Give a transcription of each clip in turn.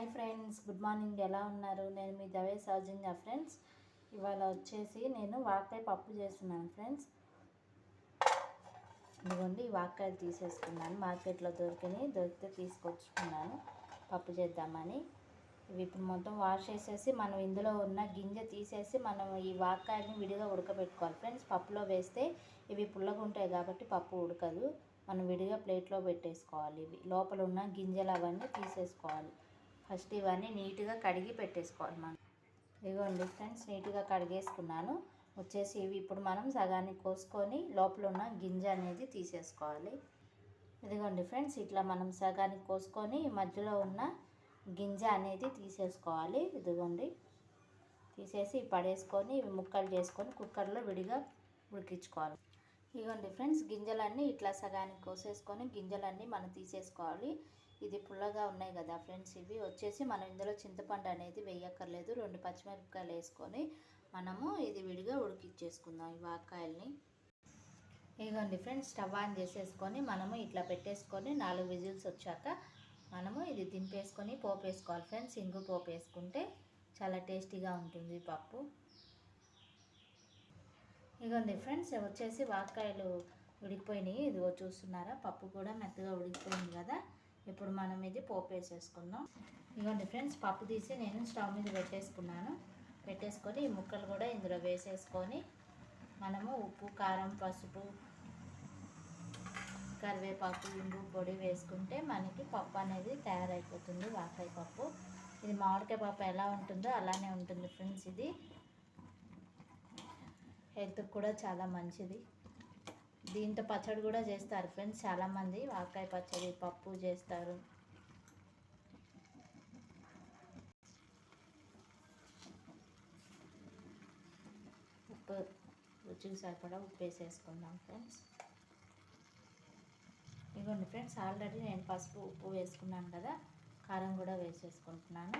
Hi friends good morning. ఎలా ఉన్నారు? నేను మీ దవే సౌజన్య ఫ్రెండ్స్. ఇవాళ వచ్చేసి నేను వాకాయ పప్పు చేస్తున్నాను ఫ్రెండ్స్. ఇదిగోండి ఈ వాకాయలు తీసేసుకున్నాను. మార్కెట్లో దొరికినాయి దొరికితే తీసుకొచ్చుకున్నాను. పప్పు చేద్దామని. ఇవి ఇప్పుడు మొత్తం వాష్ చేసేసి మనం ఇందులో ఉన్న గింజ తీసేసి మనం ఈ వాకాయల్ని విడిగా ఉడకబెట్టుకోవాలి ఫ్రెండ్స్. పప్పులో వేస్తే ఇవి పుల్లగా ఉంటాయి కాబట్టి పప్పు ఉడకదు. మనం విడిగా ప్లేట్లో పెట్టేసుకోవాలి. ఇవి లోపల ఉన్న గింజలు అవన్నీ తీసేసుకోవాలి. ఫస్ట్ ఇవన్నీ నీట్గా కడిగి పెట్టేసుకోవాలి మనం. ఇదిగోండి ఫ్రెండ్స్ నీట్గా కడిగేసుకున్నాను. వచ్చేసి ఇవి ఇప్పుడు మనం సగాన్ని కోసుకొని లోపల ఉన్న గింజ అనేది తీసేసుకోవాలి. ఇదిగోండి ఫ్రెండ్స్ ఇట్లా మనం సగానికి కోసుకొని మధ్యలో ఉన్న గింజ అనేది తీసేసుకోవాలి. ఇదిగోండి తీసేసి పడేసుకొని ఇవి ముక్కలు చేసుకొని కుక్కర్లో విడిగా ఉడికించుకోవాలి. ఇదిగోండి ఫ్రెండ్స్ గింజలన్నీ ఇట్లా సగానికి కోసేసుకొని గింజలన్నీ మనం తీసేసుకోవాలి. ఇది పుల్లగా ఉన్నాయి కదా ఫ్రెండ్స్ ఇవి వచ్చేసి మనం ఇందులో చింతపండు అనేది వేయక్కర్లేదు. రెండు పచ్చిమిరపకాయలు వేసుకొని మనము ఇది విడిగా ఉడికిచ్చేసుకుందాం ఈ వాకాయల్ని. ఇదిగోండి ఫ్రెండ్స్ స్టవ్ ఆన్ చేసేసుకొని మనము ఇట్లా పెట్టేసుకొని నాలుగు విజిల్స్ వచ్చాక మనము ఇది దింపేసుకొని పోపు వేసుకోవాలి ఫ్రెండ్స్. ఇంగు పోపు వేసుకుంటే చాలా టేస్టీగా ఉంటుంది పప్పు. ఇదిగోండి ఫ్రెండ్స్ వచ్చేసి వాకాయలు ఉడికిపోయినాయి. ఇదిగో చూస్తున్నారా పప్పు కూడా మెత్తగా ఉడికిపోయింది కదా. ఇప్పుడు మనం ఇది పోపు వేసేసుకుందాం. ఇదిగోండి ఫ్రెండ్స్ పప్పు తీసి నేను స్టవ్ మీద పెట్టేసుకున్నాను. పెట్టేసుకొని ఈ ముక్కలు కూడా ఇందులో వేసేసుకొని మనము ఉప్పు కారం పసుపు కరివేపాకు ఇంగు పొడి వేసుకుంటే మనకి పప్పు అనేది తయారైపోతుంది వాకాయ పప్పు. ఇది మామిడికాయ పప్పు ఎలా ఉంటుందో అలానే ఉంటుంది ఫ్రెండ్స్ ఇది. హెల్త్కి కూడా చాలా మంచిది. దీంతో పచ్చడి కూడా చేస్తారు ఫ్రెండ్స్ చాలామంది వాకాయ పచ్చడి పప్పు చేస్తారు. ఉప్పు రుచికి సరిపడా ఉప్పు వేసేసుకుందాం ఫ్రెండ్స్. ఇదిగోండి ఫ్రెండ్స్ ఆల్రెడీ నేను పసుపు ఉప్పు వేసుకున్నాను కదా కారం కూడా వేసేసుకుంటున్నాను.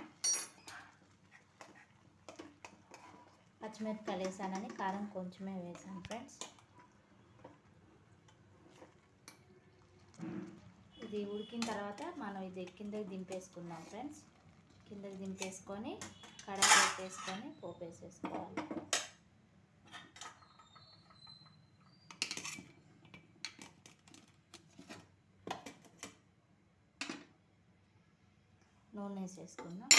పచ్చిమిరపకాయలు వేసానని కారం కొంచెమే వేసాను ఫ్రెండ్స్. ఇది ఉడికిన తర్వాత మనం ఇది కిందకి దింపేసుకుందాం ఫ్రెండ్స్. కిందకి దింపేసుకొని కడాయి పెట్టేసుకొని పోపు వేసేసుకోవాలి నూనె వేసేసుకుందాం.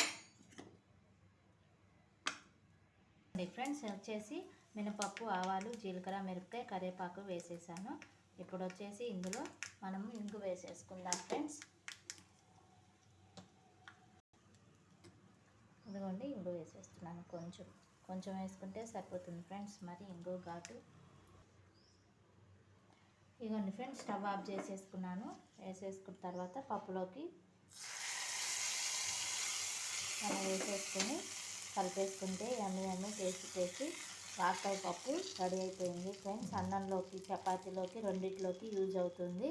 ఫ్రెండ్స్ వచ్చేసి మినపప్పు ఆవాలు జీలకర్ర మిరపకాయ కరివేపాకు వేసేసాను. ఇప్పుడు వచ్చేసి ఇందులో మనము వేసేసుకుందాం ఫ్రెండ్స్ ఇదిగోండి ఇంగు వేసేస్తున్నాను కొంచెం కొంచెం వేసుకుంటే సరిపోతుంది ఫ్రెండ్స్ మరి ఇంగు ఘాటు ఇదిగోండి ఫ్రెండ్స్ స్టవ్ ఆఫ్ చేసేసుకున్నాను వేసేసుకున్న తర్వాత పప్పులోకి మనం వేసేసుకొని కలిపేసుకుంటే ఎమ్మి ఎమ్మి టేస్ట్ చేసి వాకాయ పప్పు రెడీ అయిపోయింది ఫ్రెండ్స్ అన్నంలోకి చపాతీలోకి రెండిట్లోకి యూజ్ అవుతుంది